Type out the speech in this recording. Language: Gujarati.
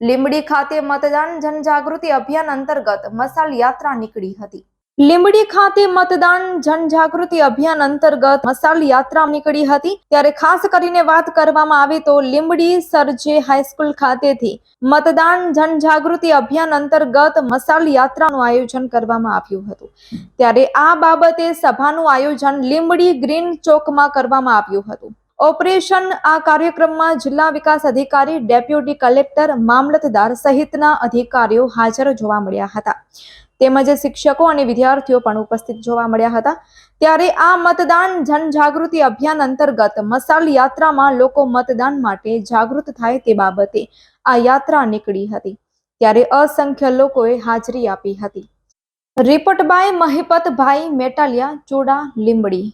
લીંબડી ખાતે મતદાન જનજાગૃતિ અભિયાન અંતર્ગત મસાલ યાત્રા નીકળી હતી. લીંબડી ખાતે મતદાન જનજાગૃતિ અભિયાન અંતર્ગત મસાલ યાત્રા નીકળી હતી. ત્યારે ખાસ કરીને વાત કરવામાં આવે તો લીંબડી સરજે હાઈસ્કૂલ ખાતેથી મતદાન જનજાગૃતિ અભિયાન અંતર્ગત મસાલ યાત્રાનું આયોજન કરવામાં આવ્યું હતું. ત્યારે આ બાબતે સભાનું આયોજન લીંબડી ગ્રીન ચોકમાં કરવામાં આવ્યું હતું. ઓપરેશન આ કાર્યક્રમમાં જિલ્લા વિકાસ અધિકારી, ડેપ્યુટી કલેક્ટર, મામલતદાર સહિતના અધિકારીઓ હાજર જોવા મળ્યા હતા. તેમજ શિક્ષકો અને વિદ્યાર્થીઓ પણ ઉપસ્થિત જોવા મળ્યા હતા. ત્યારે આ મતદાન જનજાગૃતિ અભિયાન અંતર્ગત મસાલ યાત્રામાં લોકો મતદાન માટે જાગૃત થાય તે બાબતે આ યાત્રા નીકળી હતી. ત્યારે અસંખ્ય લોકોએ હાજરી આપી હતી. Report by Mahipatbhai Metaliya, Choda, Limbdi.